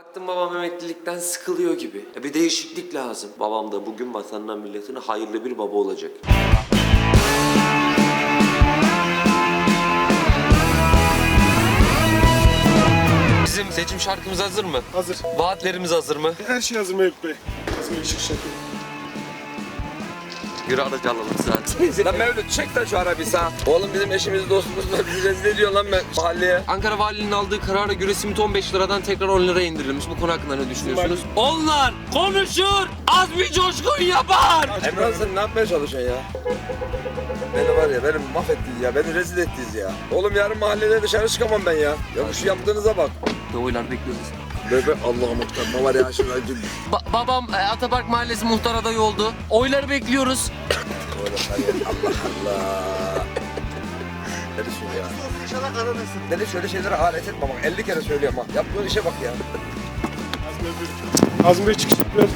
Baktım babam emeklilikten sıkılıyor gibi. E bir değişiklik lazım. Babam da bugün vatanına milletine hayırlı bir baba olacak. Bizim seçim şarkımız hazır mı? Hazır. Vaatlerimiz hazır mı? Her şey hazır Mevlüt Bey. Hazır çıkış yapayım. Yürü aracı alalım zaten. Lan Mevlüt çek lan şu arabayı sağ. Oğlum bizim eşimiz dostumuz var. Bizi rezil ediyor lan ben mahalleye. Ankara Valiliğinin aldığı karara göre simit 15 liradan tekrar 10 liraya indirilmiş. Bu konu hakkında ne düşünüyorsunuz? Onlar konuşur, az bir coşkun yapar. Emran sen ne yapmaya çalışıyorsun ya? Beni var ya, beni mahvettiniz ya, beni rezil ettiniz ya. Oğlum yarın mahallede dışarı çıkamam ben ya. Ya şu yaptığınıza bak. Ne oylar bekliyoruz? Bebe Allah'ım muhtar, ne var ya şimdi acı. Ba- babam e, Atapark Mahallesi muhtar adayı oldu. Oyları bekliyoruz. Allah Allah. Ne düşün ya? Beni şöyle şeylere alet etme bak 50 kere söylüyorum bak. Yaptığın işe bak ya. Azmi Bey çıkış yapıyor.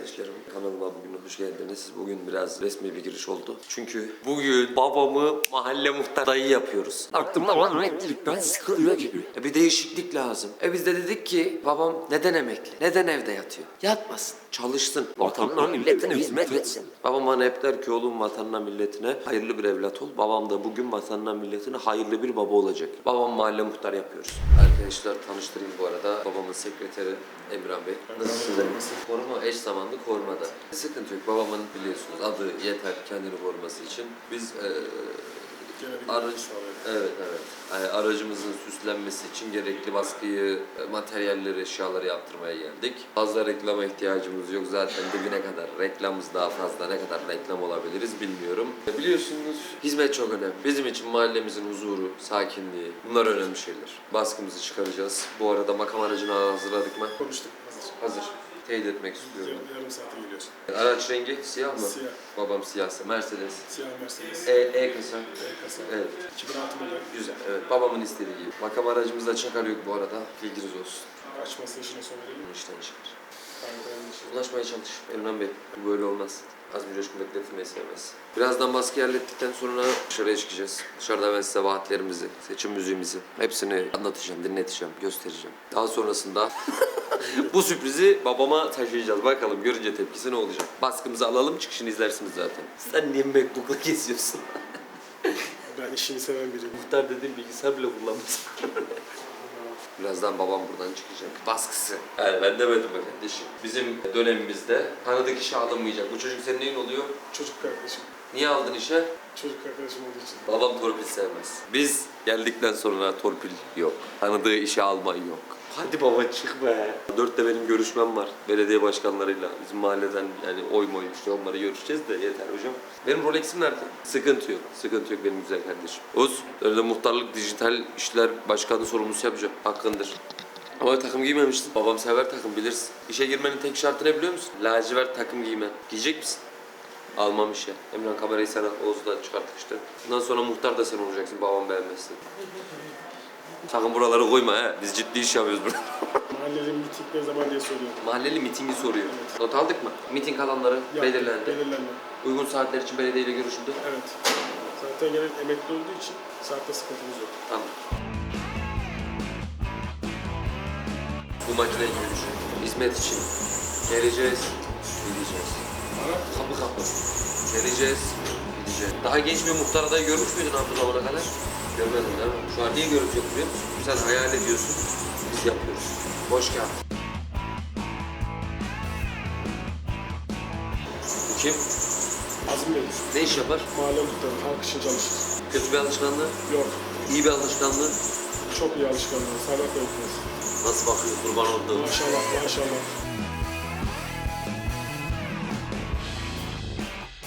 Kardeşlerim, kanalıma bugün hoş geldiniz. Bugün biraz resmi bir giriş oldu. Çünkü bugün babamı mahalle muhtar dayı yapıyoruz. Aklımda olan emeklilikten sıkılıyor gibi. E bir değişiklik lazım. E biz de dedik ki babam neden emekli? Neden evde yatıyor? Yatmasın, çalışsın. Vatanına milletine hizmet etsin. Babam bana hep der ki oğlum vatanına milletine hayırlı bir evlat ol. Babam da bugün vatanına milletine hayırlı bir baba olacak. Babam mahalle muhtar yapıyoruz. Arkadaşlar tanıştırayım bu arada. Babamın sekreteri Emran Bey. Nasılsınız? Koruma eş zamanlı korumada. Sıkıntı yok. Babamın biliyorsunuz adı yeter kendini koruması için. Biz eee Aracı, evet evet. Yani aracımızın süslenmesi için gerekli baskıyı, e, materyalleri, eşyaları yaptırmaya geldik. Fazla reklama ihtiyacımız yok. Zaten dibine kadar reklamımız daha fazla. Ne kadar reklam olabiliriz bilmiyorum. E, Biliyorsunuz hizmet çok önemli. Bizim için mahallemizin huzuru, sakinliği bunlar önemli şeyler. Baskımızı çıkaracağız. Bu arada makam aracını hazırladık mı? Konuştuk. Hazır. Hazır. Teyit etmek istiyorum. Yarım, yarım saate geliyorsun. Araç rengi siyah mı? Siyah. Babam siyahsa. Mercedes. Siyah Mercedes. E, e kasa. E kasa. Evet. 2006 model. Güzel. Evet. Babamın istediği gibi. Makam aracımızda çakar yok bu arada. Bilginiz olsun. Açması işine son verelim. Bunu işten çıkar. Ulaşmaya çalış. Emran Bey. Bu böyle olmaz. Az bir coşkun bekletilmeyi sevmez. Birazdan baskı hallettikten sonra dışarıya çıkacağız. Dışarıda ben size vaatlerimizi, seçim müziğimizi hepsini anlatacağım, dinleteceğim, göstereceğim. Daha sonrasında bu sürprizi babama taşıyacağız. Bakalım görünce tepkisi ne olacak. Baskımızı alalım çıkışını izlersiniz zaten. Sen niye MacBook'la geziyorsun? Ben işini seven biriyim. Muhtar dediğim bilgisayar bile kullanmaz. Birazdan babam buradan çıkacak. Baskısı. Yani ben demedim be kardeşim. Bizim dönemimizde tanıdık işe alınmayacak. Bu çocuk senin neyin oluyor? Çocuk kardeşim. Niye aldın işe? Çocuk arkadaşım olduğu için. Babam torpil sevmez. Biz geldikten sonra torpil yok. Tanıdığı işe alma yok. Hadi baba çık be. Dörtte benim görüşmem var belediye başkanlarıyla. Bizim mahalleden yani oy moy işte onları görüşeceğiz de yeter hocam. Benim Rolex'im nerede? Sıkıntı yok. Sıkıntı yok benim güzel kardeşim. Oz, öyle muhtarlık dijital işler başkanı sorumlusu yapacağım. Hakkındır. Ama takım giymemiştin. Babam sever takım bilirsin. İşe girmenin tek şartı ne biliyor musun? Lacivert takım giymen. Giyecek misin? Almam işe. Emran kamerayı sen al. Oğuz'u da çıkarttık işte. Bundan sonra muhtar da sen olacaksın. Babam beğenmezsin. Sakın buraları koyma he. Biz ciddi iş yapıyoruz burada. Mahalleli miting ne zaman diye soruyorum. Mahalleli mitingi soruyor. Not aldık mı? Miting alanları Yaptık, belirlendi. Belirlendi. Uygun saatler için belediyeyle görüşüldü. Evet. Zaten genel emekli olduğu için saatte sıkıntımız yok. Tamam. Bu makine gibi düşün. Hizmet için. Geleceğiz, gideceğiz. Kapı kapı. Geleceğiz, gideceğiz. Daha genç bir muhtar adayı görmüş müydün abi bu zamana kadar? Görmedin değil mi? Şu an niye görüntü yok biliyor musun? Sen hayal ediyorsun, biz yapıyoruz. Boş kağıt. Bu kim? Azmi Bey. Ne iş yapar? Mahalle muhtarı. Halk için çalışır. Kötü bir alışkanlığı, Yok. iyi bir alışkanlığı. Çok iyi alışkanlığı. Sabah öğretmeniz. Nasıl bakıyor kurban olduğum? Maşallah maşallah.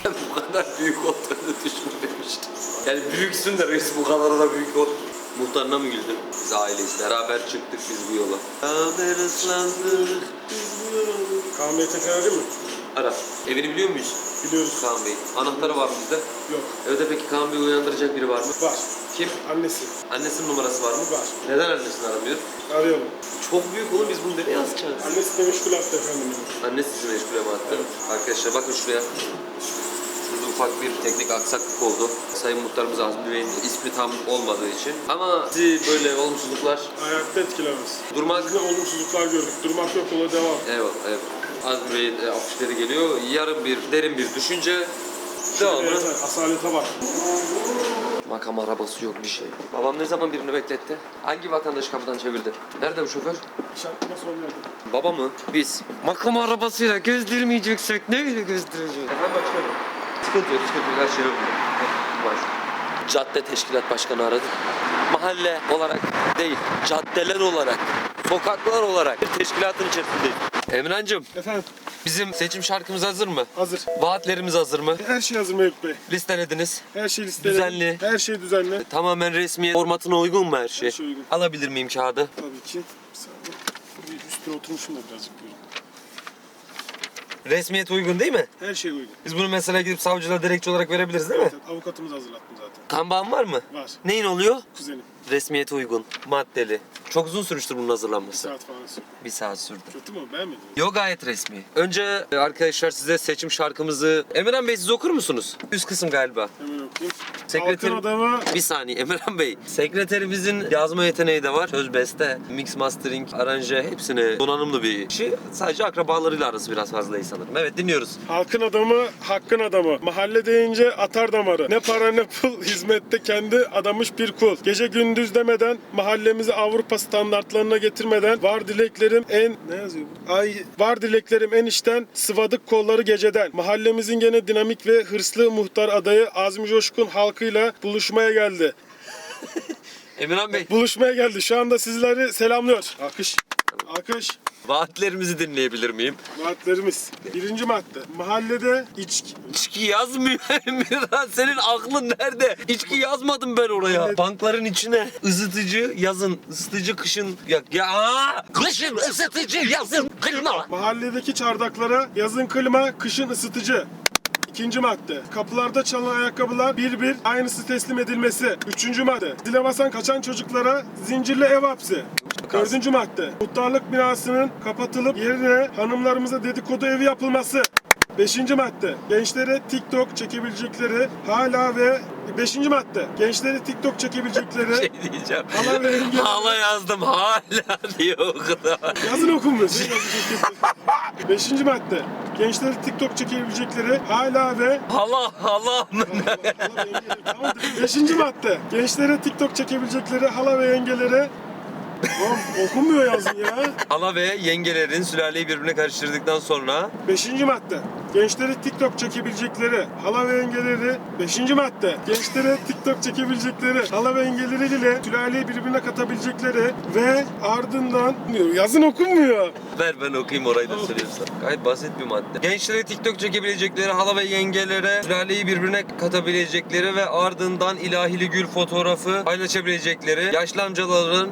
bu kadar büyük olduğunu düşünmemiştim. Yani büyüksün de reis bu kadar da büyük ol. Muhtarına mı güldün? Biz aileyiz. Beraber çıktık biz bu yola. Beraber ıslandık biz bu yola. Kaan Bey tekrar arayayım mı? Ara. Evini biliyor muyuz? Biliyoruz. Kaan Bey. Anahtarı var mı bizde? Yok. Evde peki Kaan Bey'i uyandıracak biri var mı? Var. Kim? Annesi. Annesinin numarası var mı? Var. Neden annesini aramıyor? Arayalım. Çok büyük oğlum biz bunu nereye yazacağız? Annesi de meşgul attı efendim. Annesi sizi meşgule mi attı? Arkadaşlar bakın şuraya. Ufak bir teknik aksaklık oldu. Sayın Muhtarımız Azmi Bey'in ismi tam olmadığı için. Ama sizi böyle olumsuzluklar Hayatta etkilemez. durmak Biz de olumsuzluklar gördük. Durmak yok yola devam. Evet, evet. Azmi Bey'in e, afişleri geliyor. Yarın bir, derin bir düşünce. Devamı. Evet, asalete bak. Makam arabası yok bir şey. Babam ne zaman birini bekletti? Hangi vatandaş kapıdan çevirdi? Nerede bu şoför? İşaretleme son geldi. Baba mı? Biz. Makam arabasıyla gezdirmeyeceksek neyle gezdireceğiz? Efendim başkanım. Sıkıntı yok, sıkıntı yok. Her şey yok. Var. Cadde Teşkilat Başkanı aradı. Mahalle olarak değil, caddeler olarak, sokaklar olarak bir teşkilatın içerisindeyiz. Emrancığım, Efendim bizim seçim şarkımız hazır mı? hazır. Vaatlerimiz hazır mı? Her şey hazır Mevlüt Bey. Listelediniz. Her şey listeli. Düzenli. Her şey düzenli. Tamamen resmi formatına uygun mu her şey? Her şey uygun. Alabilir miyim kağıdı? Tabii ki. Bir saniye. Bir üstüne oturmuşum da birazcık buyurun. Resmiyet uygun değil mi? Her şey uygun. Biz bunu mesela gidip savcılığa dilekçe olarak verebiliriz değil mi? Evet, avukatımız hazırlattım zaten. Kan bağın var mı? Var. Neyin oluyor? Kuzenim. Resmiyete uygun, maddeli. Çok uzun sürmüştür bunun hazırlanması. saat falan sürdü. Bir saat sürdü. Kötü mü? Beğenmedin mi? Yok gayet resmi. Önce e, arkadaşlar size seçim şarkımızı... Emirhan Bey siz okur musunuz? Üst kısım galiba. Hemen okuyayım. Sekreter- Halkın adamı Bir saniye Emirhan Bey. Sekreterimizin yazma yeteneği de var. Söz beste, mix mastering, aranje hepsine donanımlı bir kişi. Sadece akrabalarıyla arası biraz fazla iyi sanırım. Evet dinliyoruz. Halkın adamı, hakkın adamı. Mahalle deyince atar damarı. Ne para ne pul, hizmette kendi adamış bir kul. Gece gündüz demeden, mahallemizi Avrupa standartlarına getirmeden, var dileklerim en... Ne yazıyor bu? Ay, var dileklerim en içten, sıvadık kolları geceden. Mahallemizin gene dinamik ve hırslı muhtar adayı Azmi Coşkun halkıyla buluşmaya geldi. Emirhan Bey, Buluşmaya geldi. Şu anda sizleri selamlıyor. Alkış. Alkış. vaatlerimizi dinleyebilir miyim? Vaatlerimiz. Birinci madde. Mahallede içki. İçki yazmıyor Emirhan. Senin aklın nerede? İçki yazmadım ben oraya. Evet. Bankların içine ısıtıcı yazın, ısıtıcı kışın. Ya, ya kışın ısıtıcı yazın klima. Mahalledeki çardaklara yazın klima, kışın ısıtıcı. İkinci madde. Kapılarda çalan ayakkabılar bir bir aynısı teslim edilmesi. Üçüncü madde. Basan kaçan çocuklara zincirli ev hapsi. Dördüncü madde. Muhtarlık binasının kapatılıp yerine hanımlarımıza dedikodu evi yapılması. Beşinci madde. Gençlere TikTok çekebilecekleri hala ve Beşinci madde. Gençlere TikTok çekebilecekleri Şey diyeceğim. Hala ve yenge- Hala yazdım hala diyor o kadar. Yazın okunmuyor. Beşinci madde. Gençleri TikTok çekebilecekleri hala ve Hala hala mı? Beşinci madde. Gençlere TikTok çekebilecekleri hala ve yengelere Oğlum okunmuyor yazın ya. Hala ve yengelerin sülaleyi birbirine karıştırdıktan sonra Beşinci madde. Gençleri TikTok çekebilecekleri hala ve yengeleri. Beşinci madde. Gençlere TikTok çekebilecekleri hala ve yengeleri ile sülaleyi birbirine katabilecekleri ve ardından yazın okunmuyor. ver ben okuyayım orayı da söyleyeyim sana. Gayet basit bir madde. Gençlere TikTok çekebilecekleri, hala ve yengelere sülaleyi birbirine katabilecekleri ve ardından ilahili gül fotoğrafı paylaşabilecekleri, yaşlı amcaların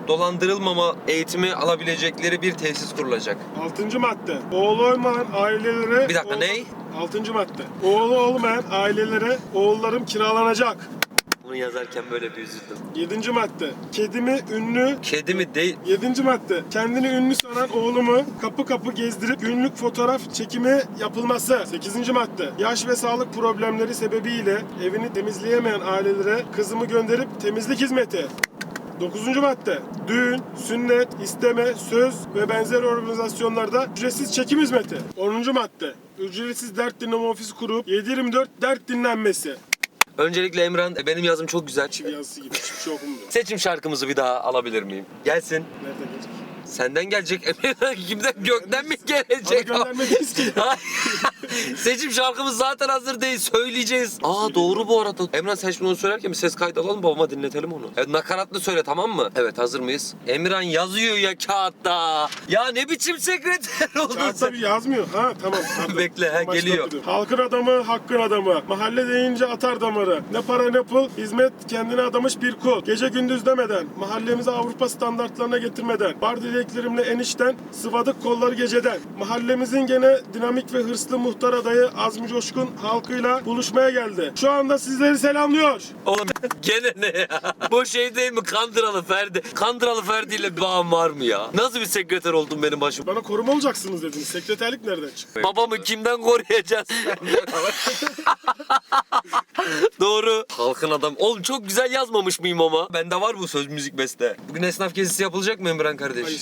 dolandırılmama eğitimi alabilecekleri bir tesis kurulacak. Altıncı madde. Oğlu olmayan ailelere... Bir dakika, oğul- ney? Altıncı madde. Oğlu olmayan ailelere oğullarım kiralanacak. Bunu yazarken böyle bir üzüldüm. Yedinci madde. Kedimi ünlü... Kedi mi değil? Yedinci madde. Kendini ünlü sanan oğlumu kapı kapı gezdirip günlük fotoğraf çekimi yapılması. Sekizinci madde. Yaş ve sağlık problemleri sebebiyle evini temizleyemeyen ailelere kızımı gönderip temizlik hizmeti. Dokuzuncu madde. Düğün, sünnet, isteme, söz ve benzer organizasyonlarda ücretsiz çekim hizmeti. Onuncu madde. Ücretsiz dert dinleme ofisi kurup 7-24 dert dinlenmesi. Öncelikle Emran, e, benim yazım çok güzel. Çivi yazısı gibi hiçbir şey. Seçim şarkımızı bir daha alabilir miyim? Gelsin. Nerede? Senden gelecek Emran kimden gökten mi gelecek? göndermediniz ki. Hayır. Seçim şarkımız zaten hazır değil. Söyleyeceğiz. Aa doğru bu arada. Emran sen şimdi onu söylerken bir ses kaydı alalım babama dinletelim onu. Evet nakaratlı söyle tamam mı? Evet hazır mıyız? Emran yazıyor ya kağıtta. Ya ne biçim sekreter oldun Kağıtta sen? yazmıyor. Ha tamam. pardon. Bekle, ha, geliyor. Halkın adamı, hakkın adamı. Mahalle deyince atar damarı. Ne para ne pul, hizmet kendine adamış bir kul. Gece gündüz demeden, mahallemizi Avrupa standartlarına getirmeden, var dileklerimle enişten, sıvadık kolları geceden. Mahallemizin gene dinamik ve hırslı muhtar adayı Azmi Coşkun halkıyla buluşmaya geldi. Şu anda sizleri selamlıyor. Oğlum gene ne ya? Bu şey değil mi Kandıralı Ferdi? Kandıralı Ferdi ile bir bağım var mı ya? Nasıl bir sekreter oldun benim başım? Bana koruma olacaksınız dediniz. Sekreterlik nereden çıktı? Babamı kimden koruyacağız? Doğru. Halkın adam. Oğlum çok güzel yazmamış mıyım ama? Bende var bu söz müzik beste. Bugün esnaf gezisi yapılacak mı Emran kardeş? Hayır.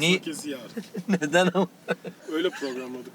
Niye? Herkesi yarın. Neden ama? Öyle programladık.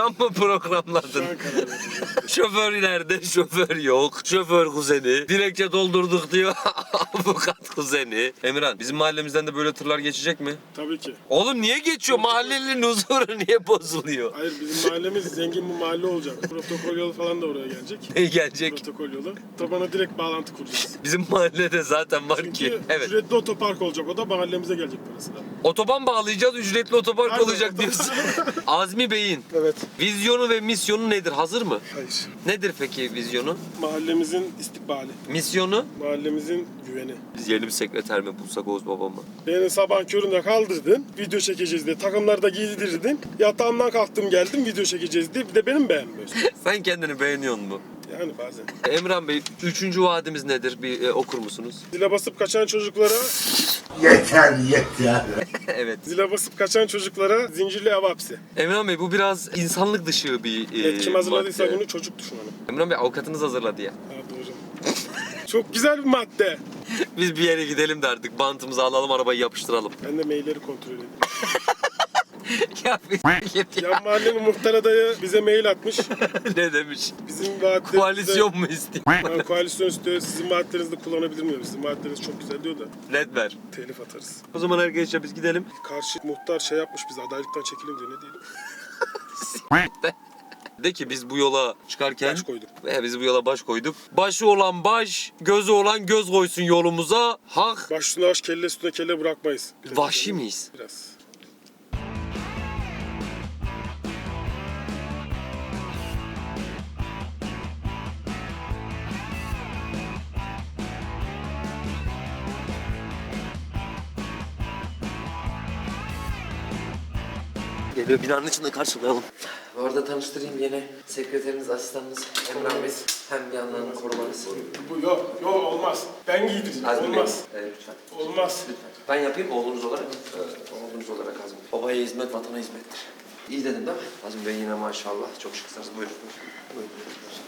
An mı programladın? Şu an karar verdim. Şoför nerede? Şoför yok. Şoför kuzeni. Dilekçe doldurduk diyor. Avukat kuzeni. Emirhan bizim mahallemizden de böyle tırlar geçecek mi? Tabii ki. Oğlum niye geçiyor? Mahallelinin huzuru niye bozuluyor? Hayır bizim mahallemiz zengin bir mahalle olacak. Protokol yolu falan da oraya gelecek. Ne gelecek? Protokol yolu. Tabana direkt bağlantı kuracağız. Bizim mahallede zaten var ki. Çünkü Evet. ücretli otopark olacak. O da mahallemize gelecek parası da. Otoban bağlayacağız, ücretli otopark Aynen, olacak diyorsun. Azmi Bey'in Evet. vizyonu ve misyonu nedir? Hazır mı? Hayır. Nedir peki vizyonu? Mahallemizin istikbali. Misyonu? Mahallemizin güveni. Biz yeni bir sekreter mi bulsak Oğuz babamı? Beni sabah köründe kaldırdın. Video çekeceğiz diye. Takımları da giydirdin. Yatağımdan kalktım geldim video çekeceğiz diye. Bir de benim beğenmiyorsun. Sen kendini beğeniyor mu? Yani bazen. Emran Bey, üçüncü vaadimiz nedir? Bir e, okur musunuz? Zile basıp kaçan çocuklara, Yeter yeter. evet. zile basıp kaçan çocuklara zincirli ev hapsi. Emran Bey bu biraz insanlık dışı bir e, Evet, kim hazırladıysa madde. bunu çocuk düşünelim. Emran Bey avukatınız hazırladı ya. Ha doğru. Çok güzel bir madde. Biz bir yere gidelim de artık bantımızı alalım arabayı yapıştıralım. Ben de mailleri kontrol edeyim. ya bir git ya. Yan mahallenin muhtar adayı bize mail atmış. ne demiş? Bizim vaatlerimizde... Koalisyon mu istiyor? Ha, koalisyon istiyor. Sizin vaatlerinizi kullanabilir miyim? Sizin vaatleriniz çok güzel diyor da. Net ver. Telif atarız. O zaman arkadaşlar biz gidelim. Karşı muhtar şey yapmış bize adaylıktan çekilin diyor. Ne diyelim? De ki biz bu yola çıkarken Baş koyduk. Ve biz bu yola baş koyduk. Başı olan baş, gözü olan göz koysun yolumuza. Hak. Baş üstüne baş, kelle üstüne kelle bırakmayız. Vahşi miyiz? Biraz. Geliyor binanın içinde karşılayalım. Bu arada tanıştırayım yeni sekreteriniz, asistanınız Emrah Bey. Hem bir yandan korumanız. Bu yok, yok olmaz. Ben giydireceğim. Azmi Bey, olmaz. e, lütfen. Olmaz. Ben yapayım oğlunuz olarak. Evet, oğlunuz olarak Azmi Bey. Babaya hizmet, vatana hizmettir. İyi dedim değil mi? Azmi Bey yine maşallah. Çok şıksınız. Buyurun. Buyurun.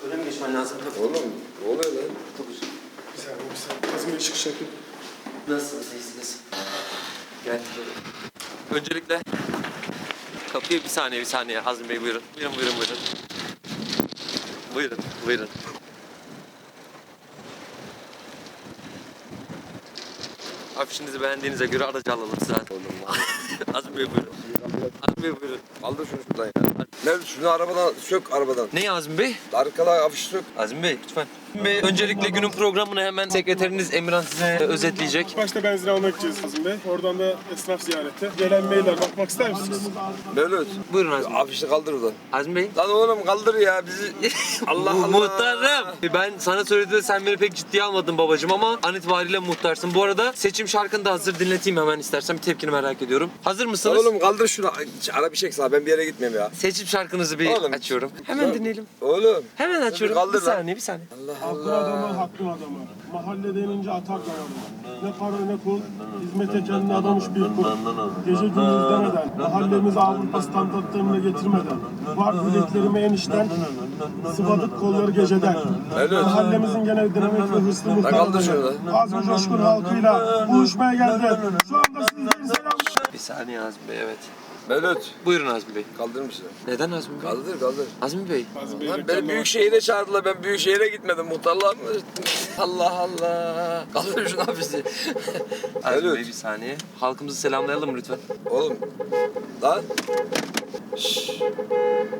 Öyle mi geçmen lazım? Tabii. Oğlum ne oluyor lan? Tabii. Bir saniye, bir saniye. Kazım bir çıkış yapayım. Nasılsınız? İyisiniz? Gel. Öncelikle kapıyı bir saniye bir saniye Hazım Bey buyurun. Buyurun buyurun buyurun. Buyurun buyurun. Afişinizi beğendiğinize göre aracı alalım size. Hazım Bey buyurun. Hazım Bey buyurun. Kaldır şunu şuradan ya. Ne şunu arabadan sök arabadan. Ne Azmi Bey? Arkada afiş sök. Azmi Bey lütfen. Bey, öncelikle günün programını hemen sekreteriniz Emirhan size özetleyecek. Başta benzin almak gideceğiz Kazım Bey. Oradan da esnaf ziyareti. Gelen mailler bakmak ister misiniz? Mevlüt. Buyurun Azmi Bey. Afişi kaldır oradan. Azmi Bey. Lan oğlum kaldır ya bizi. Allah Allah. Muhtarım. Ben sana söylediğimde sen beni pek ciddiye almadın babacığım ama an itibariyle muhtarsın. Bu arada seçim şarkını da hazır dinleteyim hemen istersen. Bir tepkini merak ediyorum. Hazır mısınız? oğlum kaldır şunu. Ara bir şey sağ ben bir yere gitmeyeyim ya. Seçim şarkınızı bir Oğlum. açıyorum. Hemen dinleyelim. Oğlum. Hemen açıyorum. kaldır bir lan. saniye bir saniye. Hakkın adamı, hakkın adamı. Mahalle denince atar damarı. Ne para ne pul, hizmete kendini adamış bir kul. Gece gündüz demeden, mahallemizi Avrupa standartlarına getirmeden, var dileklerimi enişten, sıvadık kolları geceden. Evet. Mahallemizin genel dinamik ve hızlı muhtar kaldır şunu adayı, Azmi Coşkun halkıyla buluşmaya geldi. Şu anda sizleri selamlıyorum. Bir saniye Azmi Bey evet. Mevlüt. Buyurun Azmi Bey. Kaldır mısın? Neden Azmi Bey? Kaldır kaldır. Azmi Bey. Azmi Bey, Lan beni büyük şehire çağırdılar. Ben büyük şehire gitmedim. Muhtarlığa mı? Allah Allah. Kaldır şunu afişi. Azmi. Bey bir saniye. Halkımızı selamlayalım lütfen. Oğlum. Lan.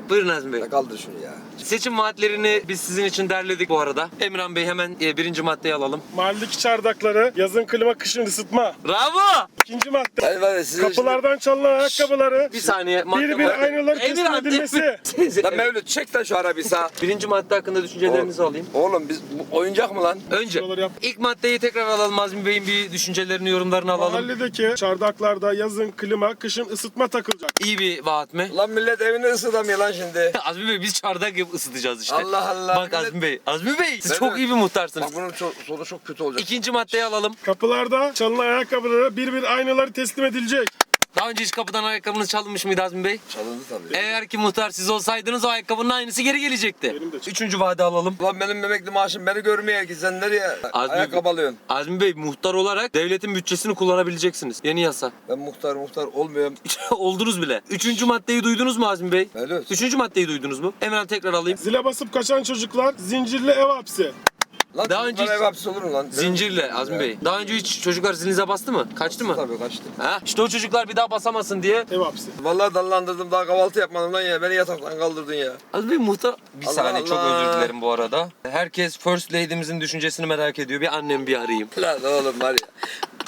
Buyurun Azmi Bey. Ya kaldır şunu ya. Seçim vaatlerini biz sizin için derledik bu arada. Emran Bey hemen e, birinci maddeyi alalım. Mahalledeki çardakları, yazın klima, kışın ısıtma. Bravo! İkinci madde. Hayır ya sizin Kapılardan çalınan ayakkabıları çocukları Bir saniye. madde bir bir madde. aynaları teslim edilmesi. Lan Mevlüt çek lan şu arabayı sağ. Birinci madde hakkında düşüncelerinizi alayım. Oğlum biz bu oyuncak mı lan? Önce Şuraları yap. ilk maddeyi tekrar alalım Azmi Bey'in bir düşüncelerini, yorumlarını alalım. Mahalledeki çardaklarda yazın klima, kışın ısıtma takılacak. İyi bir vaat mi? Lan millet evini ısıtamıyor lan şimdi. Azmi Bey biz çardak yapıp ısıtacağız işte. Allah Allah. Bak millet- Azmi Bey. Azmi Bey siz Evet. çok iyi bir muhtarsınız. Bak bunun çok, sonu çok kötü olacak. İkinci maddeyi alalım. Kapılarda çalınan ayakkabılara bir bir aynaları teslim edilecek. Daha önce hiç kapıdan ayakkabınız çalınmış mıydı Azmi Bey? Çalındı tabii. Eğer ki muhtar siz olsaydınız o ayakkabının aynısı geri gelecekti. Benim de çıktı. Üçüncü vade alalım. Ulan benim memekli maaşım beni görmeye ki sen nereye Azmi- ayakkabı alıyorsun? Azmi Bey muhtar olarak devletin bütçesini kullanabileceksiniz. Yeni yasa. Ben muhtar muhtar olmuyorum. Oldunuz bile. Üçüncü maddeyi duydunuz mu Azmi Bey? Evet. Üçüncü maddeyi duydunuz mu? Hemen tekrar alayım. Zile basıp kaçan çocuklar zincirli ev hapsi. Lan Daha önce hiç- hapsi olur mu lan? Zincirle Azmi Bey. Daha önce hiç çocuklar zilinize bastı mı? Kaçtı mı? Tabii kaçtı. Ha? İşte o çocuklar bir daha basamasın diye. Ev hapsi. Vallahi dallandırdım daha kahvaltı yapmadım lan ya. Beni yataktan kaldırdın ya. Azmi Bey muhtar... Bir Allah saniye çok Allah. özür dilerim bu arada. Herkes First Lady'mizin düşüncesini merak ediyor. Bir annem bir arayayım. Lan oğlum var ya.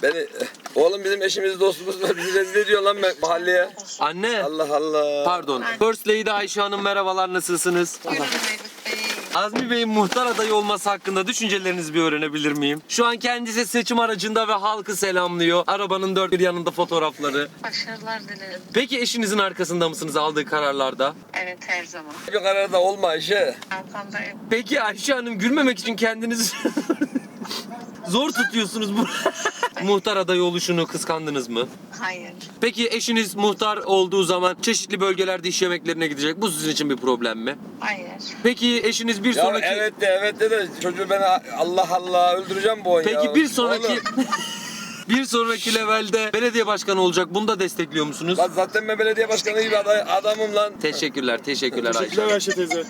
Beni... Oğlum bizim eşimiz dostumuz var. Bizi rezil ediyor lan mahalleye. Anne. Allah Allah. Pardon. First Lady Ayşe Hanım merhabalar nasılsınız? Buyurun Mevlüt Bey. Azmi Bey'in muhtar adayı olması hakkında düşüncelerinizi bir öğrenebilir miyim? Şu an kendisi seçim aracında ve halkı selamlıyor. Arabanın dört bir yanında fotoğrafları. Başarılar dilerim. Peki eşinizin arkasında mısınız aldığı kararlarda? Evet her zaman. Bir kararda olma Ayşe. Arkamdayım. Peki Ayşe Hanım gülmemek için kendinizi zor tutuyorsunuz bu muhtar adayı oluşunu kıskandınız mı? Hayır. Peki eşiniz muhtar olduğu zaman çeşitli bölgelerde iş yemeklerine gidecek. Bu sizin için bir problem mi? Hayır. Peki eşiniz bir Ya sonraki evet de evet de de çocuğu beni Allah Allah öldüreceğim bu oyun ya. Peki bir sonraki Oğlum, bir sonraki levelde belediye başkanı olacak. Bunu da destekliyor musunuz? Lan zaten ben belediye başkanı gibi aday, adamım lan. Teşekkürler, teşekkürler Ayşe. Teşekkürler Ayşe teyze.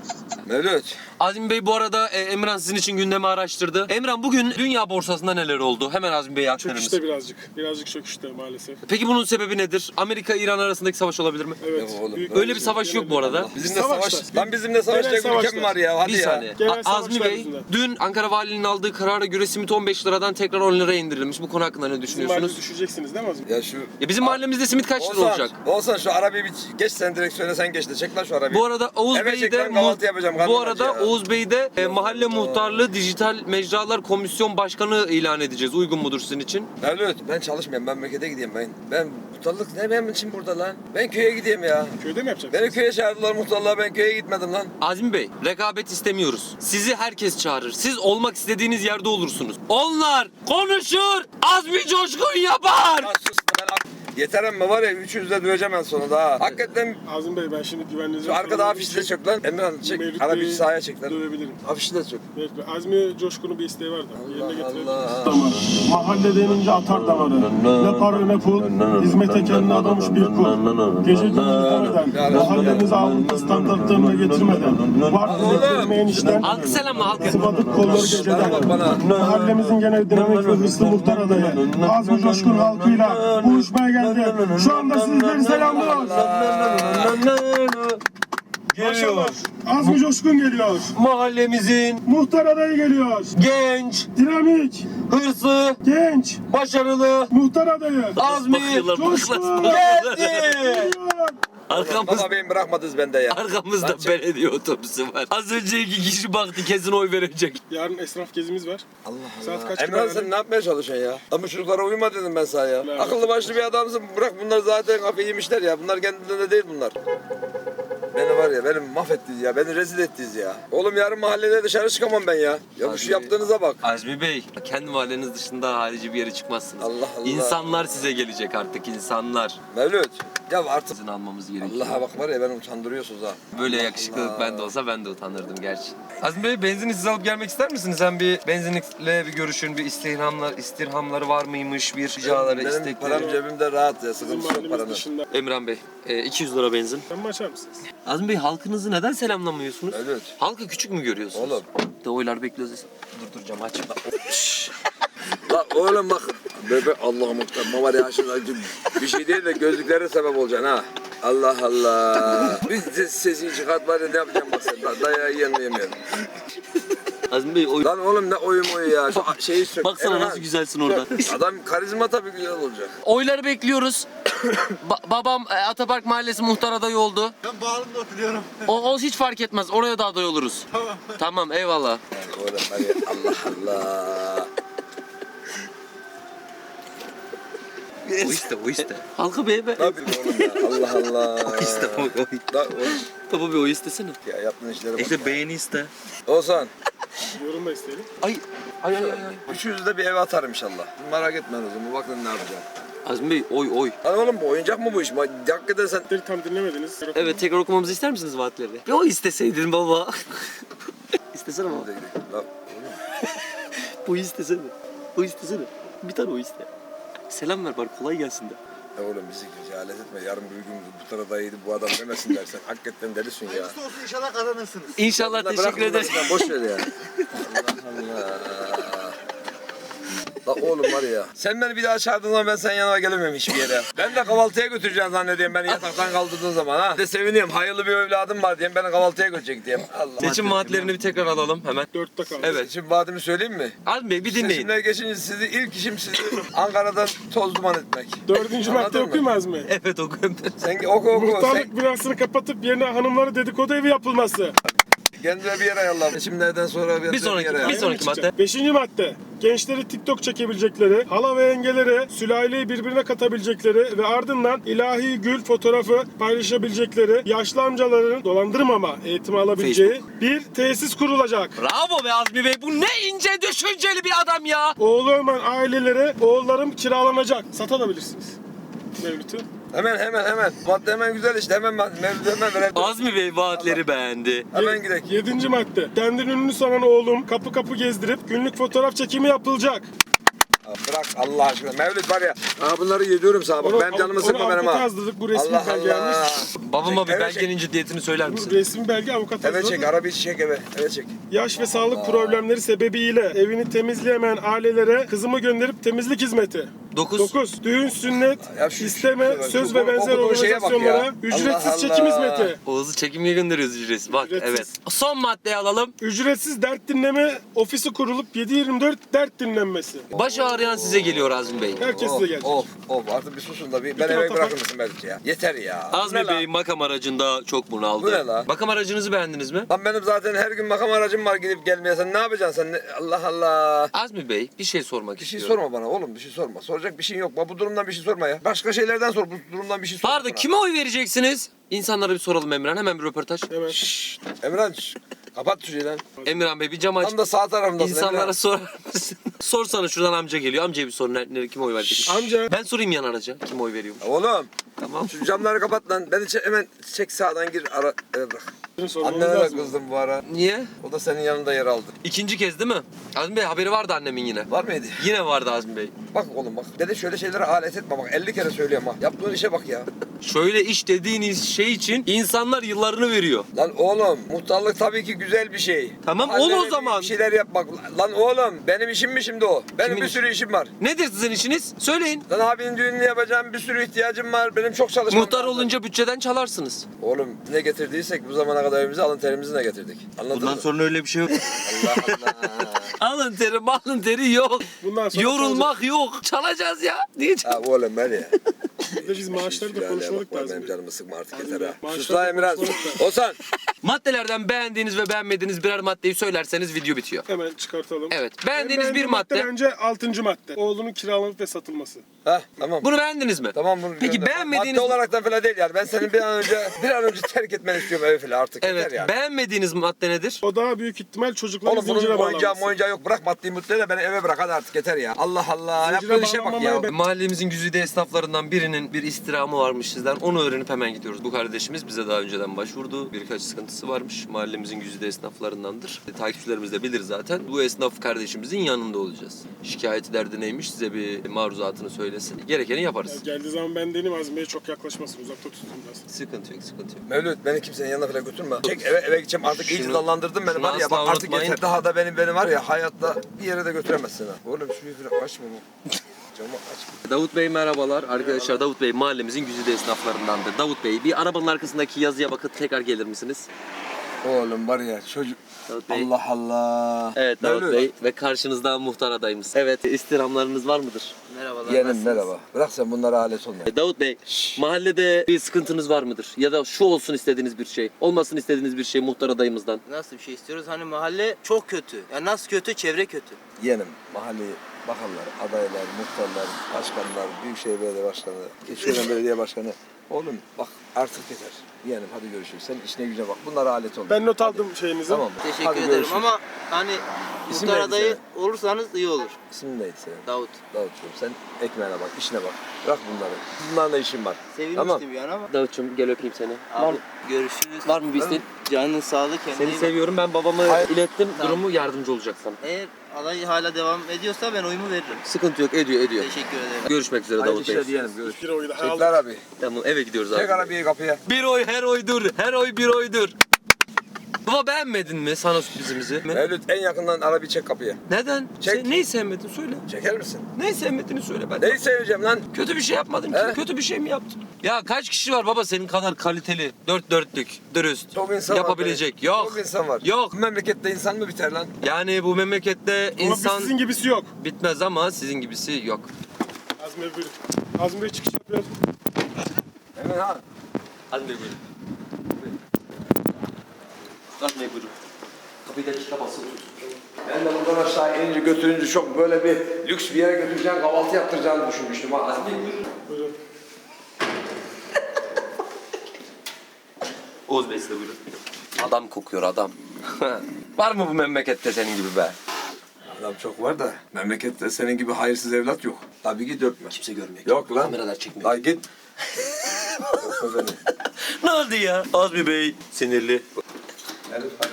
Mevlüt. Azmi Bey bu arada e, Emran sizin için gündemi araştırdı. Emran bugün dünya borsasında neler oldu? Hemen Azmi Bey'e aktarır mısın? Çöküşte birazcık. Birazcık çöküşte maalesef. Peki bunun sebebi nedir? Amerika İran arasındaki savaş olabilir mi? Evet. Yok oğlum, büyük- Öyle bir savaş yok bu arada. Bizimle Savaşlar. savaş. Lan bizimle savaşacak Genel bir ülke mi var ya? Hadi bir ya. saniye. Genel A- Azmi Bey yüzünden. dün Ankara Valiliğinin aldığı karara göre simit 15 liradan tekrar 10 liraya indirilmiş. Bu konu hakkında ne düşünüyorsunuz? mahallede düşeceksiniz değil mi? Ya şu... Ya bizim mahallemizde simit kaç lira olacak? Olsan şu arabayı bir geç sen direksiyona sen geç de çek lan şu arabayı. Bu arada Oğuz Eve Bey çek de lan, kahvaltı yapacağım, karnım bu arada ya. Oğuz Bey de e, mahalle muhtarlığı dijital mecralar komisyon başkanı ilan edeceğiz. Uygun mudur sizin için? Mevlüt ben çalışmıyorum ben memlekete gideyim ben. Ben muhtarlık ne benim için burada lan? Ben köye gideyim ya. Köyde mi yapacaksınız? Beni köye çağırdılar muhtarlığa ben köye gitmedim lan. Azmi Bey, rekabet istemiyoruz. Sizi herkes çağırır. Siz olmak istediğiniz yerde olursunuz. Onlar konuşur, Azmi coşkun yapar. Yeter ama var ya üçünüzü de döveceğim en sonunda ha. Hakikaten Azmi Bey ben şimdi güvenliğinizi... şu arkada afişi de çök lan. Emran çek. Mevlüt Arabayı Bey'i sahaya çek lan. Dövebilirim. Afişi de çök. Evet, Azmi Coşkun'un bir isteği var da. Yerine getirelim. Allah. damarı. Mahalle denince atar damarı. Ne para ne pul, hizmete kendine adamış bir kul. Gece gündüz demeden, mahallenize Avrupa standartlarına getirmeden, var dileklerime enişten, Halkı selamla halkı. sıvadık kolları geceden. Mahallemizin genel dinamik ve hırslı muhtar adayı, Azmi Coşkun halkıyla buluşmaya geldi. Şu anda sizleri selamlıyoruz. Geliyor. Azmi Coşkun geliyor. Mahallemizin Muhtar adayı geliyor. genç, Dinamik, hırslı, genç, başarılı muhtar adayı. Azmi Coşkun geldi. geliyor. Arkamız, Baba beni bırakmadınız bende ya. arkamızda Lan çek. belediye otobüsü var. Az önce iki kişi baktı kesin oy verecek. Yarın esnaf gezimiz var. Allah Saat kaç gibi sen ne yapmaya çalışıyorsun ya? Ama çocuklara uyuma dedim ben sana ya. Evet. Akıllı başlı bir adamsın. Bırak bunlar zaten kafayı yemişler ya. Bunlar kendilerine değil bunlar. Beni var ya, beni mahvettiniz ya. Beni rezil ettiniz ya. Oğlum yarın mahallede dışarı çıkamam ben ya. Ya bu şu yaptığınıza bak. Azmi Bey, kendi mahalleniz dışında harici bir yere çıkmazsınız. Allah Allah. İnsanlar size gelecek artık, insanlar. Mevlüt. Ya artık Sizin almamız gerekiyor. Allah'a bak var ya beni utandırıyorsunuz ha. Böyle yakışıklılık Allah. bende olsa ben de utanırdım gerçi. Azmi Bey benzini siz alıp gelmek ister misiniz? Hem bir benzinlikle bir görüşün, bir istirhamlar, istirhamları var mıymış, bir ricaları, Benim istekleri. param cebimde rahat ya. Bizim Sıkıntı yok paranın. dışında. Emran Bey, e, 200 lira benzin. Sen mi açar mısınız? Azmi Bey halkınızı neden selamlamıyorsunuz? Mevlüt. Halkı küçük mü görüyorsunuz? Oğlum. De oylar bekliyoruz. Durduracağım aç. La oğlum bak. Bebe Allah'ım muhtemelen var ya şimdi bir şey değil de gözlüklere sebep olacaksın ha. Allah Allah. Biz de sesini çıkart var ya ne yapacağım bak sen. Da- Dayağı yemeyemiyorum. Azmi Bey oy... Lan oğlum ne oyun oyu ya. Şu şeyi sök. Baksana Emrah, nasıl güzelsin orada. sök. Adam karizma tabii güzel olacak. Oyları bekliyoruz. Ba- babam e, Atapark Mahallesi muhtar adayı oldu. Ben bağrımda oturuyorum. O, o hiç fark etmez. Oraya da aday oluruz. Tamam. Tamam eyvallah. Oğlum var ya Allah Allah. O işte o işte. Halka bey be. Ne yapıyorsun oğlum ya? Allah Allah. İşte o, o. La oğlum Baba bir o istesene. ya yaptığın işlere bak. İşte beğeni iste. Olsan. Yorum da isteyelim. Ay. Ay ay ay. ay. Üçünüzü de bir eve atarım inşallah. Merak etmeyin o zaman. Bakın ne yapacağım. Azmi Bey oy oy. Lan oğlum bu oyuncak mı bu iş? Hakikaten sen... Tam dinlemediniz. Evet tekrar okumamızı ister misiniz vaatleri? Bir o isteseydin baba. İstesene baba. La, oğlum. Bu istesene. Bu istesene. Bir tane o iste. Selam ver bari kolay gelsin de. Ya oğlum bizi cehalet etme. Yarın bir gün bu taradaydı bu adam demesin dersen. Hakikaten delisin ya. Hayırlısı olsun inşallah kazanırsınız. İnşallah teşekkür sen, Boş ver ya. Allah Allah. La oğlum var ya. Sen beni bir daha çağırdığın zaman ben senin yanına gelemem hiçbir yere. Ben de kahvaltıya götüreceğim zannediyorum beni yataktan kaldırdığın zaman ha. De seviniyorum. Hayırlı bir evladım var diyeyim beni kahvaltıya götürecek diyeyim. Allah. Seçim vaatlerini bir tekrar alalım hemen. Dörtte kaldı. Evet. Şimdi vaadimi söyleyeyim mi? Azmi Bey bir dinleyin. Seçimler geçince sizi ilk işim sizi Ankara'dan toz duman etmek. Dördüncü Anladın madde mı? okuyayım mı? Evet okuyun. Sen oku oku. Sen Muhtarlık binasını kapatıp yerine hanımları dedikodu evi yapılması. Kendine bir yer ayarla. Seçimlerden sonra bir, Bir sonraki- bir ayarla. sonraki madde. Beşinci madde. Gençleri TikTok çekebilecekleri, hala ve yengeleri sülaleyi birbirine katabilecekleri ve ardından ilahi gül fotoğrafı paylaşabilecekleri yaşlı amcaların dolandırmama eğitimi alabileceği bir tesis kurulacak. Bravo be Azmi Bey. Bu ne ince düşünceli bir adam ya. Oğlu olmayan ailelere oğullarım kiralanacak. Satabilirsiniz. Mevlüt'ü. Hemen hemen hemen. Madde hemen güzel işte. Hemen mevzu hemen verelim. Azmi Bey vaatleri beğendi. Hemen gidelim. Yedinci madde. Kendini ünlü sanan oğlum kapı kapı gezdirip günlük fotoğraf çekimi yapılacak. Bırak Allah aşkına. Mevlüt var ya. Ha bunları yediyorum sana bak. Onu- Benim canımı onu sıkma benim avukata ha. yazdırdık. Bu resmi Allah belge Allah. gelmiş. Babama bir Evet, belgenin ciddiyetini söyler Bu misin? resmi belge avukat Evet hazırladı. çek. Arabayı çek eve. Evet çek. Yaş ve sağlık problemleri sebebiyle evini temizleyemeyen ailelere kızımı gönderip temizlik hizmeti. 9. 9. Düğün, sünnet, Ya şu- isteme, şu- şu- söz şu- ve benzer okuduğun şeye bak ya. organizasyonlara ücretsiz Allah çekim Allah. hizmeti. Oğuz'u çekimle gönderiyoruz ücretsiz. Bak Ücretsiz. evet. Son maddeyi alalım. Ücretsiz dert dinleme ofisi kurulup 7-24 dert dinlenmesi. Baş ağrıyan size geliyor Azmi Bey. Herkes size gelecek. Of of artık bir susun da bir ben eve bırakır mısın Mevlüt ya? Yeter ya. Azmi? Bey makam aracında çok bunaldı. Bu ne la? Makam aracınızı beğendiniz mi? Lan benim zaten her gün makam aracım var gidip gelmeye. Sen ne yapacaksın sen? Ne- Allah Allah. Azmi Bey bir şey sormak Bir şey istiyorum. sorma bana oğlum bir şey sorma. Soracak bir şeyin yok. Bak bu durumdan bir şey sorma ya. Başka şeylerden sor. Bu durumdan bir şey sorma. Arda bana. kime oy vereceksiniz? İnsanlara bir soralım Emran. Hemen bir röportaj. Hemen. Emran şş, kapat şu şeyi lan. Emirhan Bey bir cam aç. Tam da sağ tarafındasın İnsanlara Emran. sorar mısın? Sorsana şuradan amca geliyor. Amcaya bir sor. Ne, kime oy verecek? Amca. Ben sorayım yan araca. Kim oy veriyormuş? Oğlum Tamam. şu camları kapat lan. Beni çek, hemen çek sağdan gir ara eve bırak. Sormamız Annene de kızdım bu ara. Niye? O da senin yanında yer aldı. İkinci kez değil mi? Azmi Bey haberi vardı annemin yine. Var mıydı? Yine vardı Azmi Bey. Bak oğlum bak. Beni şöyle şeylere alet etme bak. 50 kere söylüyorum ha. Yaptığın işe bak ya. Şöyle iş dediğiniz şey için insanlar yıllarını veriyor. Lan oğlum muhtarlık tabii ki güzel bir şey. Tamam, Annene ol o bir- zaman. Bir şeyler yapmak. Lan oğlum benim işim mi şimdi o? Benim Kimin bir sürü işim var. Nedir sizin işiniz? Söyleyin. Lan abinin düğününü yapacağım bir sürü ihtiyacım var. Benim çok çalışmam Muhtar lazım. olunca bütçeden çalarsınız. Oğlum ne getirdiysek bu zamana kadar evimize alın terimizi ne getirdik. Anladın Bundan mı? sonra öyle bir şey yok. Allah Allah. Alın teri malın teri yok. Bundan sonra Yorulmak yok. Çalacağız ya. Diyeceğim. ha oğlum ben ya. Bir de biz maaşları da bak, lazım. Benim canımı sıkma artık yeter ha. maaşlar Sus lan da Emirhan. da. Ozan. Maddelerden beğendiğiniz ve beğenmediğiniz birer maddeyi söylerseniz video bitiyor. Hemen çıkartalım. Evet. En Beğendiğiniz bir madde. Bence 6. madde. Oğlunun kiralanıp ve satılması. Ha tamam. Bunu beğendiniz mi? Tamam bunu Peki gönder. beğenmediğiniz Madde olaraktan falan değil yani. Ben senin bir an önce bir an önce terk etmeni istiyorum evi falan artık Evet. yeter yani. Beğenmediğiniz madde nedir? O daha büyük ihtimal çocukların Oğlum bunun zincire oyuncağı bağlanması. oyuncağı yok. Bırak maddeyi mutlu de beni eve bırak hadi artık yeter ya. Allah Allah. Zincire Yaptığın işe bak ya. ben- Mahallemizin güzide esnaflarından birinin bir istirhamı varmış sizden. Onu öğrenip hemen gidiyoruz. Bu kardeşimiz bize daha önceden başvurdu. Birkaç sıkıntısı varmış. Mahallemizin güzide esnaflarındandır. E, takipçilerimiz de bilir zaten. Bu esnaf kardeşimizin yanında olacağız. Şikayeti derdi neymiş size bir maruzatını söylesin. Gerekeni yaparız. Ya geldiği zaman ben deneyim Azmi'ye çok yaklaşmasın. Uzakta tutun biraz. Sıkıntı yok, sıkıntı yok. Mevlüt beni kimsenin yanına falan götürme. Çek eve eve gideceğim artık iyice Şunu- dallandırdın beni şunu var ya asla bak artık unutmayın. yeter. Daha da benim benim var ya hayatta bir yere de götüremezsin ha. Oğlum şunu falan açma bu. Camı aç. Davut Bey merhabalar. Arkadaşlar Davut Bey mahallemizin güzide esnaflarındandır. Davut Bey bir arabanın arkasındaki yazıya bakıp tekrar gelir misiniz? Oğlum var ya çocuk. Davut Bey. Allah Allah. Evet Davut Mevlüt. Bey ve karşınızda muhtar adayımız. Evet istirhamlarınız var mıdır? Merhabalar. Yeğenim nasılsınız? merhaba. Bırak sen bunlara alet olma. E, Davut Bey, mahallede bir sıkıntınız var mıdır? Ya da şu olsun istediğiniz bir şey, olmasın istediğiniz bir şey muhtar adayımızdan. Nasıl bir şey istiyoruz? Hani mahalle çok kötü. Ya nasıl kötü? Çevre kötü. Yeğenim mahalle bakanlar, adaylar, muhtarlar, başkanlar, büyükşehir belediye başkanı, Keçiören belediye başkanı. Oğlum bak artık yeter. Yeğenim hadi görüşürüz. Sen işine gücüne bak. Bunlara alet olma. Ben not Hadi. aldım şeyinizi. Tamam mı? Teşekkür Hadi ederim görüşürüz. ama hani İsim muhtar neydi adayı olursanız iyi olur. İsmin neydi senin? Davut. Davutcuğum sen ekmeğine bak, işine bak. Bırak bunları. Bunlarla işin var. Sevinmiştim Tamam. yani ama. Davut'cum gel öpeyim seni. Var Abi mı, görüşürüz. var mı bir isteğin? Canın sağlığı kendine Seni seviyorum ben babamı Hayır. ilettim Tamam. durumu yardımcı olacak sana. Eğer aday hala devam ediyorsa ben oyumu veririm. Sıkıntı yok ediyor ediyor. Teşekkür ederim. Görüşmek üzere Davut Bey. işler diyelim. Görüşürüz. Çekler abi. Tamam eve gidiyoruz abi. Çek arabayı kapıya. Bir oy her oydur. Her oy bir oydur. Baba beğenmedin mi sana sürprizimizi? Mevlüt en yakından arabayı çek kapıya. Neden? Çek. Sen neyi sevmedin söyle. Çeker misin? Neyi sevmediğini söyle ben. Neyi seveceğim lan? Kötü bir şey yapmadım ki. He? Kötü bir şey mi yaptım? Ya kaç kişi var baba senin kadar kaliteli, dört dörtlük, dürüst, Çok insan yapabilecek? var. be. Yok. Çok insan var. Yok. Bu memlekette insan mı biter lan? Yani bu memlekette Ama insan sizin gibisi yok. bitmez ama sizin gibisi yok. Azmi Bey buyurun. Azmi Bey çıkış yapıyor. Hemen ha. Hadi Bey buyurun. Hadi Bey buyurun. Kapıyı da dakika basın tut. Ben de buradan aşağı inince götürünce çok böyle bir lüks bir yere götüreceğim, kahvaltı yaptıracağını düşünmüştüm ha. Bey buyurun. Buyurun. Oğuz Bey size buyurun. Adam kokuyor adam. var mı bu memlekette senin gibi be? Adam çok var da memlekette senin gibi hayırsız evlat yok. Tabii git öpme. Kimse görmüyor. Yok lan. Kameralar çekmiyor. Lan git. Ne oldu ya? Azmi Bey sinirli. Elif hadi.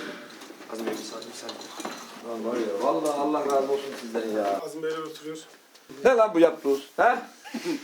Azmi Bey müsaade müsaade. Lan var ya vallahi Allah razı olsun sizden ya. Azmi Bey'le oturuyor. Ne lan bu yaptığınız? He?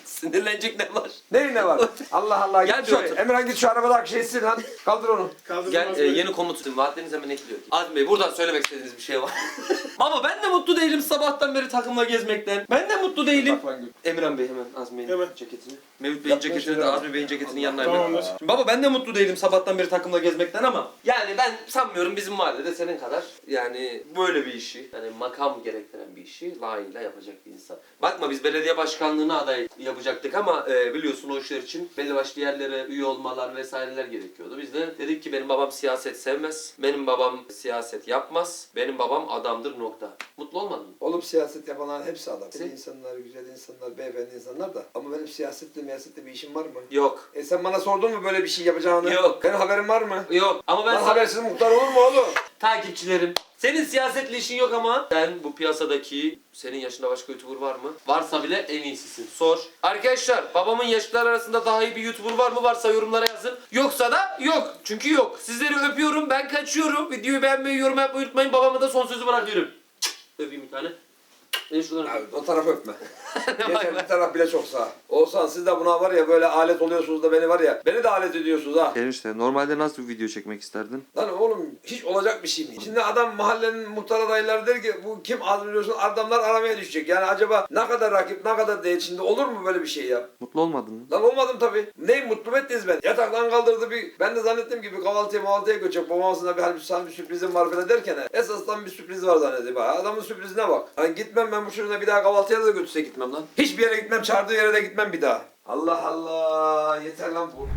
Sinirlenecek ne var? Neyin ne var? Allah Allah Gel git şöyle. otur. Emirhan git şu arabadaki şeysin lan. Kaldır onu. Kaldırdım Gel e, yeni komut vaatleriniz hemen ekliyor. Azmi Bey buradan söylemek istediğiniz bir şey var. Baba ben de mutlu değilim sabahtan beri takımla gezmekten. Ben de mutlu değilim. Bak lan gül. Beğen Bey hemen Azmi Bey'in Hemen. ceketini. Mevlüt Bey'in Yapma ceketini de. Azmi Bey'in ceketinin yanına hemen. Tamamdır. Şimdi baba ben de mutlu değilim sabahtan beri takımla gezmekten ama yani ben sanmıyorum bizim mahallede senin kadar yani böyle bir işi yani makam gerektiren bir işi layığıyla yapacak bir insan. Bakma biz belediye başkanlığına aday yapacaktık ama e, biliyorsun o işler için belli başlı yerlere üye olmalar vesaireler gerekiyordu. Biz de dedik ki benim babam siyaset sevmez. Benim babam siyaset yapmaz. Benim babam adamdır nokta. Mutlu olmadın mı? Oğlum siyaset yapanların hepsi adam. Sen- insanlar, güzel insanlar, beyefendi insanlar da. Ama benim siyasetle miyasetle bir işim var mı? Yok. E sen bana sordun mu böyle bir şey yapacağını? Yok. Benim haberim var mı? Yok ama ben sana- habersiz muhtar olur mu oğlum? Takipçilerim. Senin siyasetle işin yok ama sen bu piyasadaki senin yaşında başka YouTuber var mı? Varsa bile en iyisisin. Sor. Arkadaşlar babamın yaşlılar arasında daha iyi bir YouTuber var mı? Varsa yorumlara yazın. Yoksa da yok. Çünkü yok. Sizleri öpüyorum. Ben kaçıyorum. Videoyu beğenmeyi, yorum yapmayı unutmayın. Babama da son sözü bırakıyorum. Öpeyim bir tane. Ben öpeyim. Abi, o tarafı öpme. Yeter bir taraf bile çok sağ. Olsan siz de buna var ya böyle alet oluyorsunuz da beni var ya. Beni de alet ediyorsunuz ha. Enişte normalde nasıl bir video çekmek isterdin? Lan oğlum hiç olacak bir şey mi? Şimdi adam mahallenin muhtar adayları der ki bu kim az biliyorsun adamlar aramaya düşecek. Yani acaba ne kadar rakip ne kadar değil şimdi olur mu böyle bir şey ya? Mutlu olmadın mı? Lan olmadım tabi. Ney mutlu ettiniz ben. Yataktan kaldırdı bir. Ben de zannettim ki bir kahvaltıya mahvaltıya göçecek. Babamsına bir halbuki sana bir sürprizim var falan derken esasdan bir sürpriz var zannettim. Ha, Adamın sürprizine bak. Lan gitmem ben bu çocuğuna bir daha kahvaltıya da götürse gitmem lan. Hiçbir yere gitmem çağırdığı yere de gitmem bir daha. Allah Allah yeter lan bu.